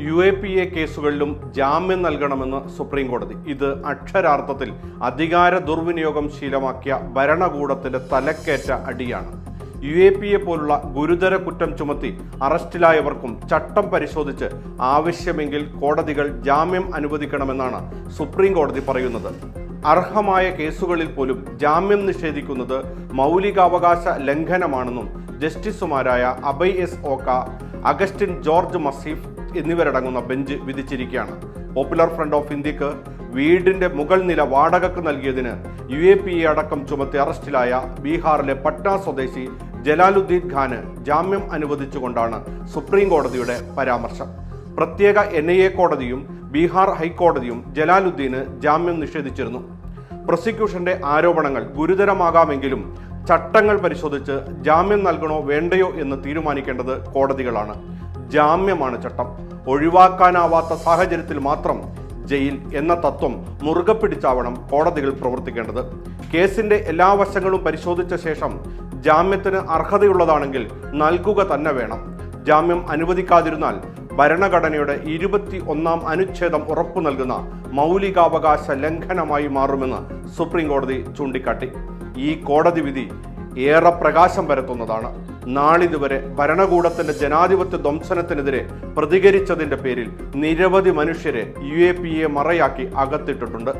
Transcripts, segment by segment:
U A P A കേസുകളിലും ജാമ്യം നൽകണമെന്ന് സുപ്രീം കോടതി ഇത് അക്ഷരാർത്ഥത്തിൽ അധികാര ദുർവിനിയോഗം ശീലമാക്കിയ ഭരണകൂടത്തിന്റെ തലക്കേറ്റ അടിയാണ്. യു എ പി എ പോലുള്ള ഗുരുതര കുറ്റം ചുമത്തി അറസ്റ്റിലായവർക്കും ചട്ടം പരിശോധിച്ച് ആവശ്യമെങ്കിൽ കോടതികൾ ജാമ്യം അനുവദിക്കണമെന്നാണ് സുപ്രീം കോടതി പറയുന്നത്. അർഹമായ കേസുകളിൽ പോലും ജാമ്യം നിഷേധിക്കുന്നത് മൗലികാവകാശ ലംഘനമാണെന്നും ജസ്റ്റിസുമാരായ Abhay S Oka Augustine George Masih എന്നിവരടങ്ങുന്ന ബെഞ്ച് വിധിച്ചിരിക്കുകയാണ്. പോപ്പുലർ ഫ്രണ്ട് ഓഫ് ഇന്ത്യയ്ക്ക് വീടിന്റെ മുകൾ നില വാടകക്ക് നൽകിയതിന് യു എ പി എ അടക്കം ചുമത്തി അറസ്റ്റിലായ ബീഹാറിലെ പട്ന സ്വദേശി ജലാലുദ്ദീൻ ഖാന് ജാമ്യം അനുവദിച്ചുകൊണ്ടാണ് സുപ്രീം കോടതിയുടെ പരാമർശം. പ്രത്യേക എൻ ഐ എ കോടതിയും ബീഹാർ ഹൈക്കോടതിയും ജലാലുദ്ദീന് ജാമ്യം നിഷേധിച്ചിരുന്നു. പ്രോസിക്യൂഷന്റെ ആരോപണങ്ങൾ ഗുരുതരമാകാമെങ്കിലും ചട്ടങ്ങൾ പരിശോധിച്ച് ജാമ്യം നൽകണോ വേണ്ടയോ എന്ന് തീരുമാനിക്കേണ്ടത് കോടതികളാണ്. ജാമ്യമാണ് ചട്ടം. ഒഴിവാക്കാനാവാത്ത സാഹചര്യത്തിൽ മാത്രം ജയിൽ എന്ന തത്വം മുറുകെ പിടിച്ചാവണം കോടതികൾ പ്രവർത്തിക്കേണ്ടത്. കേസിന്റെ എല്ലാ വശങ്ങളും പരിശോധിച്ച ശേഷം ജാമ്യത്തിന് അർഹതയുള്ളതാണെങ്കിൽ നൽകുക തന്നെ വേണം. ജാമ്യം അനുവദിക്കാതിരുന്നാൽ ഭരണഘടനയുടെ ഇരുപത്തി ഒന്നാം അനുച്ഛേദം ഉറപ്പു നൽകുന്ന മൗലികാവകാശ ലംഘനമായി മാറുമെന്ന് സുപ്രീം കോടതി ചൂണ്ടിക്കാട്ടി. ഈ കോടതി വിധി ഏറെ പ്രകാശം പരത്തുന്നതാണ്. നാളിതുവരെ ഭരണകൂടത്തിന്റെ ജനാധിപത്യ ധ്വംസനത്തിനെതിരെ പ്രതികരിച്ചതിന്റെ പേരിൽ നിരവധി മനുഷ്യരെ യു എ പി എ മറയാക്കി അകത്തിട്ടിട്ടുണ്ട്.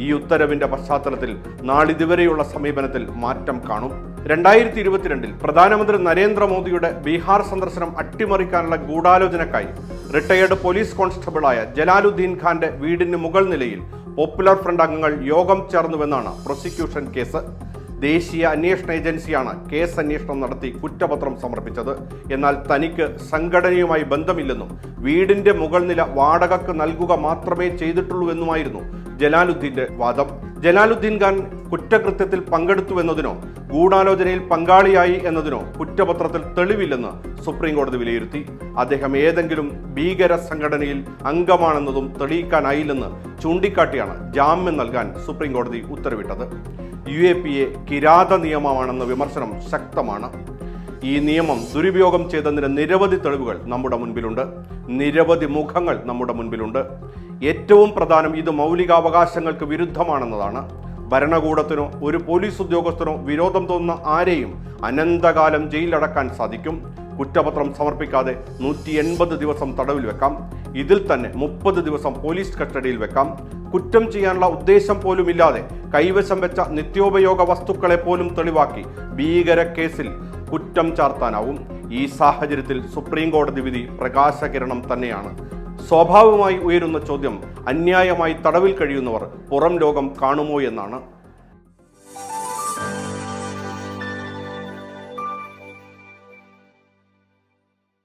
ഈ ഉത്തരവിന്റെ പശ്ചാത്തലത്തിൽ നാളിതുവരെയുള്ള സമീപനത്തിൽ മാറ്റം കാണും. രണ്ടായിരത്തി ഇരുപത്തിരണ്ടിൽ പ്രധാനമന്ത്രി നരേന്ദ്രമോദിയുടെ ബീഹാർ സന്ദർശനം അട്ടിമറിക്കാനുള്ള ഗൂഢാലോചനക്കായി റിട്ടയേർഡ് പോലീസ് കോൺസ്റ്റബിളായ ജലാലുദ്ദീൻ ഖാന്റെ വീടിന് മുകൾ നിലയിൽ പോപ്പുലർ ഫ്രണ്ട് അംഗങ്ങൾ യോഗം ചേർന്നുവെന്നാണ് പ്രോസിക്യൂഷൻ കേസ്. ദേശീയ അന്വേഷണ ഏജൻസിയാണ് കേസ് അന്വേഷണം നടത്തി കുറ്റപത്രം സമർപ്പിച്ചത്. എന്നാൽ തനിക്ക് സംഘടനയുമായി ബന്ധമില്ലെന്നും വീടിന്റെ മുകൾ നില വാടകക്ക് നൽകുക മാത്രമേ ചെയ്തിട്ടുള്ളൂ എന്നുമായിരുന്നു ജലാലുദ്ദീന്റെ വാദം. ജലാലുദ്ദീൻ ഖാൻ കുറ്റകൃത്യത്തിൽ പങ്കെടുത്തു എന്നതിനോ ഗൂഢാലോചനയിൽ പങ്കാളിയായി എന്നതിനോ കുറ്റപത്രത്തിൽ തെളിവില്ലെന്ന് സുപ്രീം കോടതി വിലയിരുത്തി. അദ്ദേഹം ഏതെങ്കിലും ഭീകര സംഘടനയിൽ അംഗമാണെന്നതും തെളിയിക്കാനായില്ലെന്ന് ചൂണ്ടിക്കാട്ടിയാണ് ജാമ്യം നൽകാൻ സുപ്രീം കോടതി ഉത്തരവിട്ടത്. യു എ പി എ കിരാത നിയമമാണെന്ന വിമർശനം ശക്തമാണ്. ഈ നിയമം ദുരുപയോഗം ചെയ്തതിന് നിരവധി തെളിവുകൾ നമ്മുടെ മുൻപിലുണ്ട്. നിരവധി മുഖങ്ങൾ നമ്മുടെ മുൻപിലുണ്ട്. ഏറ്റവും പ്രധാനം ഇത് മൗലികാവകാശങ്ങൾക്ക് വിരുദ്ധമാണെന്നതാണ്. ഭരണകൂടത്തിനോ ഒരു പോലീസ് ഉദ്യോഗസ്ഥനോ വിരോധം തോന്നുന്ന ആരെയും അനന്തകാലം ജയിലടക്കാൻ സാധിക്കും. കുറ്റപത്രം സമർപ്പിക്കാതെ നൂറ്റി എൺപത് ദിവസം തടവിൽ വെക്കാം. ഇതിൽ തന്നെ മുപ്പത് ദിവസം പോലീസ് കസ്റ്റഡിയിൽ വെക്കാം. കുറ്റം ചെയ്യാനുള്ള ഉദ്ദേശം പോലും ഇല്ലാതെ കൈവശം വെച്ച നിത്യോപയോഗ വസ്തുക്കളെ പോലും തെളിവാക്കി ഭീകര കേസിൽ കുറ്റം ചാർത്താനാവും. ഈ സാഹചര്യത്തിൽ സുപ്രീം കോടതി വിധി പ്രകാശകിരണം തന്നെയാണ്. സ്വാഭാവികമായി ഉയരുന്ന ചോദ്യം അന്യായമായി തടവിൽ കഴിയുന്നവർ പുറം ലോകം കാണുമോ എന്നാണ്.